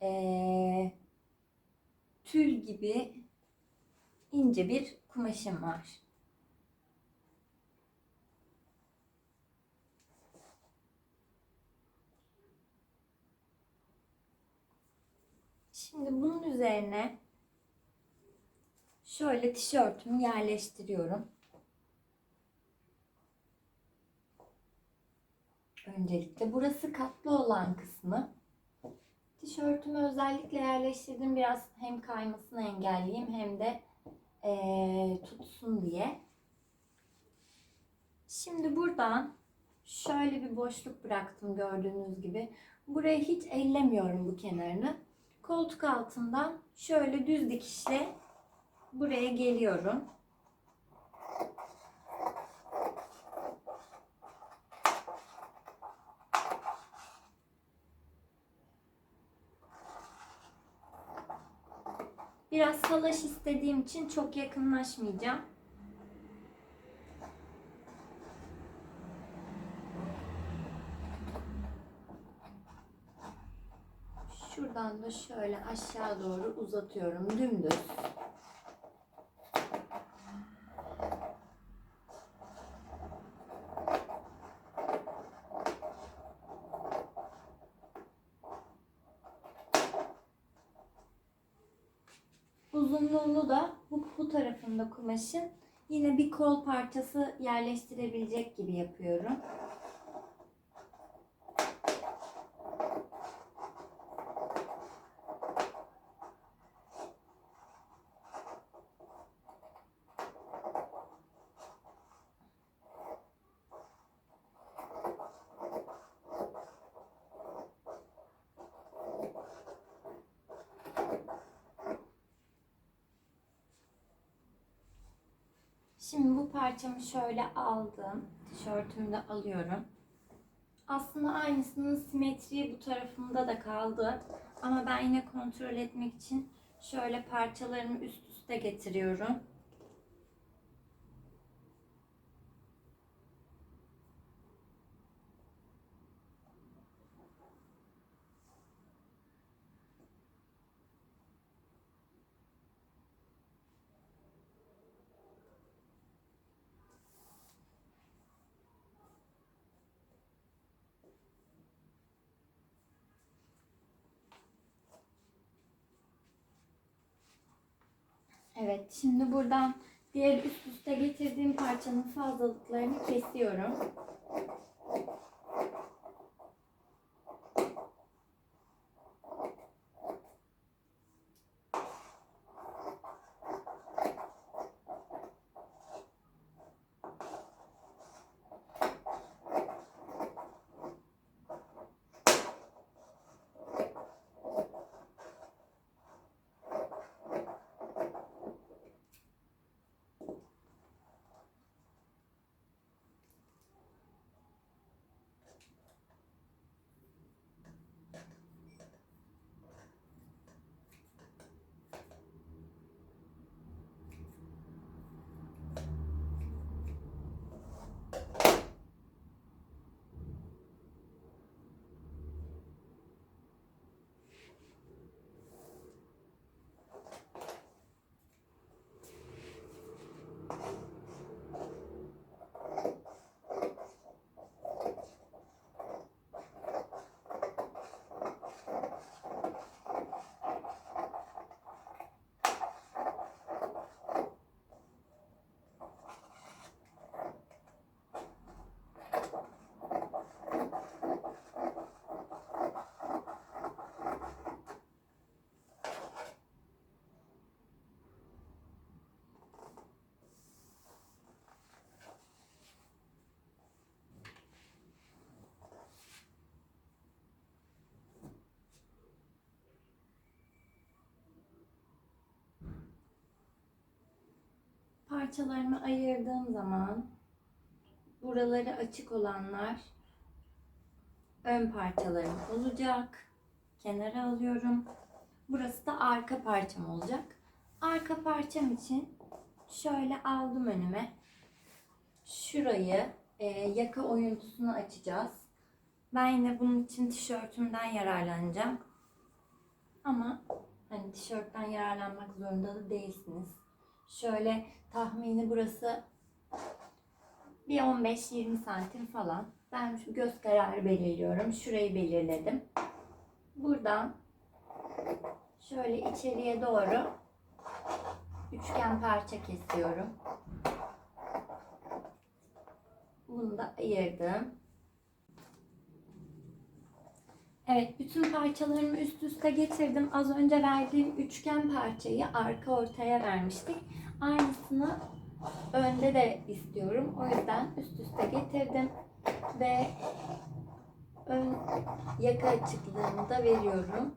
eee, tül gibi ince bir kumaşım var. Şimdi bunun üzerine şöyle tişörtümü yerleştiriyorum. Öncelikle burası katlı olan kısmı. Tişörtümü özellikle yerleştirdim biraz hem kaymasını engelleyeyim hem de eee, tutsun diye. Şimdi buradan şöyle bir boşluk bıraktım gördüğünüz gibi. Burayı hiç ellemiyorum bu kenarını. Koltuk altından şöyle düz dikişle buraya geliyorum. Biraz salaş istediğim için çok yakınlaşmayacağım. Şuradan da şöyle aşağı doğru uzatıyorum dümdüz. Uzunluğunu da bu, bu tarafında kumaşın yine bir kol parçası yerleştirebilecek gibi yapıyorum. Şimdi bu parçamı şöyle aldım. Tişörtümü de alıyorum. Aslında aynısının simetriği bu tarafımda da kaldı. Ama ben yine kontrol etmek için şöyle parçalarımı üst üste getiriyorum. Evet, şimdi buradan diğer üst üste getirdiğim parçanın fazlalıklarını kesiyorum. Parçalarımı ayırdığım zaman buraları açık olanlar ön parçalarım olacak. Kenara alıyorum. Burası da arka parçam olacak. Arka parçam için şöyle aldım önüme. Şurayı e, yaka oyuntusunu açacağız. Ben yine bunun için tişörtümden yararlanacağım. Ama hani tişörtten yararlanmak zorunda da değilsiniz. Şöyle tahmini burası bir 15-20 santim falan. Ben şu göz kararı belirliyorum. Şurayı belirledim. Buradan şöyle içeriye doğru üçgen parça kesiyorum. Bunu da ayırdım. Evet, bütün parçalarımı üst üste getirdim. Az önce verdiğim üçgen parçayı arka ortaya vermiştik. Aynısını önde de istiyorum. O yüzden üst üste getirdim ve ön yaka açıklığını da veriyorum.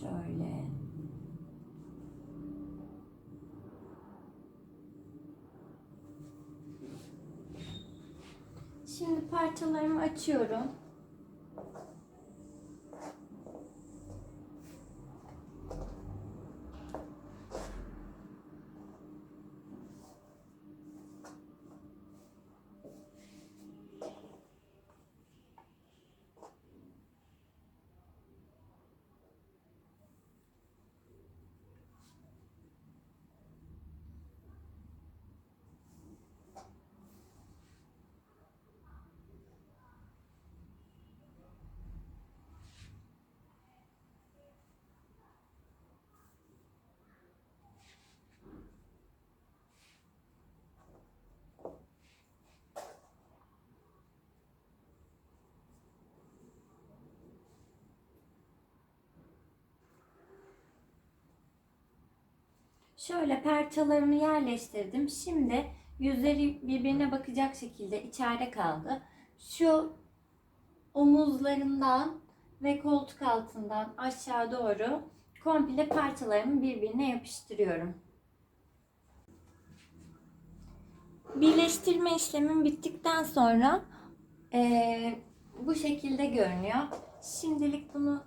Şöyle. Şimdi parçalarımı açıyorum. Şöyle parçalarımı yerleştirdim. Şimdi yüzleri birbirine bakacak şekilde içeride kaldı. Şu omuzlarımdan ve koltuk altından aşağı doğru komple parçalarımı birbirine yapıştırıyorum. Birleştirme işlemim bittikten sonra eee, bu şekilde görünüyor. Şimdilik bunu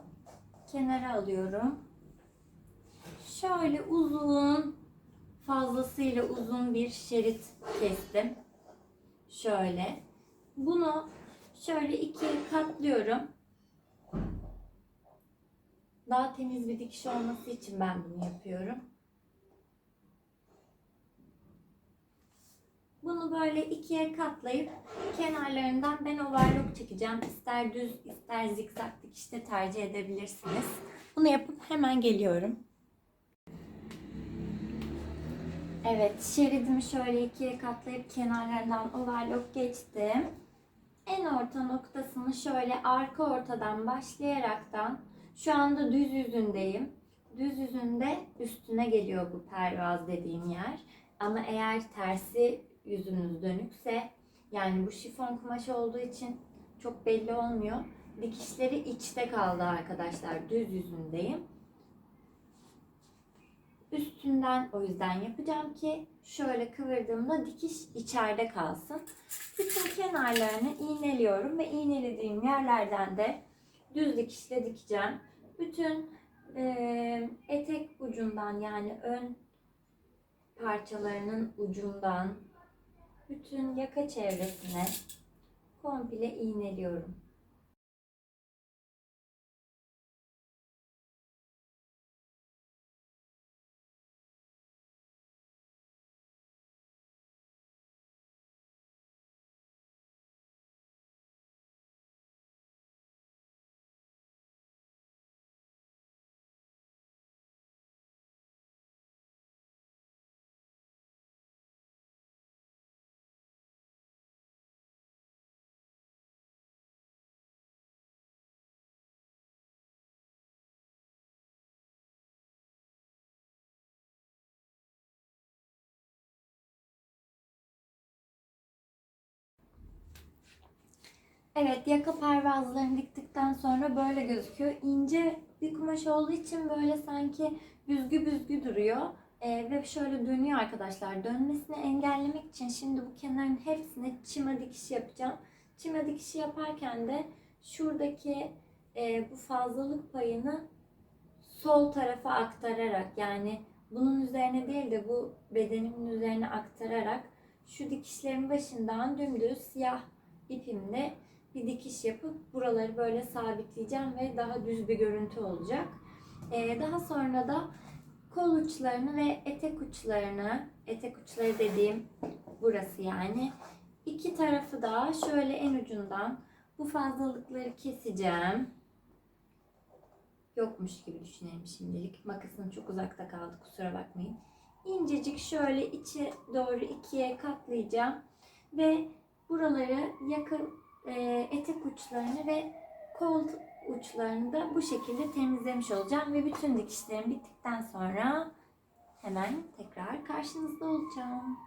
kenara alıyorum. Şöyle uzun, fazlasıyla uzun bir şerit kestim. Şöyle. Bunu şöyle ikiye katlıyorum. Daha temiz bir dikiş olması için ben bunu yapıyorum. Bunu böyle ikiye katlayıp kenarlarından ben overlock çekeceğim. İster düz ister zikzak dikişte tercih edebilirsiniz. Bunu yapıp hemen geliyorum. Evet, şeridimi şöyle ikiye katlayıp kenarlarından overlock geçtim. En orta noktasını şöyle arka ortadan başlayaraktan şu anda düz yüzündeyim. Düz yüzünde üstüne geliyor bu pervaz dediğim yer. Ama eğer tersi yüzünüz dönükse yani bu şifon kumaş olduğu için çok belli olmuyor. Dikişleri içte kaldı arkadaşlar. Düz yüzündeyim. Üstünden o yüzden yapacağım ki şöyle kıvırdığımda dikiş içeride kalsın. Bütün kenarlarını iğneliyorum ve iğnelediğim yerlerden de düz dikişle dikeceğim. Bütün eee, etek ucundan yani ön parçalarının ucundan bütün yaka çevresine komple iğneliyorum. Evet, yaka pervazlarını diktikten sonra böyle gözüküyor. İnce bir kumaş olduğu için böyle sanki büzgü büzgü duruyor. Ee, ve şöyle dönüyor arkadaşlar. Dönmesini engellemek için şimdi bu kenarın hepsine çima dikişi yapacağım. Çima dikişi yaparken de şuradaki e, bu fazlalık payını sol tarafa aktararak yani bunun üzerine değil de bu bedenimin üzerine aktararak şu dikişlerin başından dümdüz siyah ipimle bir dikiş yapıp buraları böyle sabitleyeceğim ve daha düz bir görüntü olacak. Ee, daha sonra da kol uçlarını ve etek uçlarını, etek uçları dediğim burası yani. İki tarafı da şöyle en ucundan bu fazlalıkları keseceğim. Yokmuş gibi düşünelim şimdilik. Makasım çok uzakta kaldı kusura bakmayın. İncecik şöyle içe doğru ikiye katlayacağım. Ve buraları yakın etek uçlarını ve kol uçlarını da bu şekilde temizlemiş olacağım. Ve bütün dikişlerim bittikten sonra hemen tekrar karşınızda olacağım.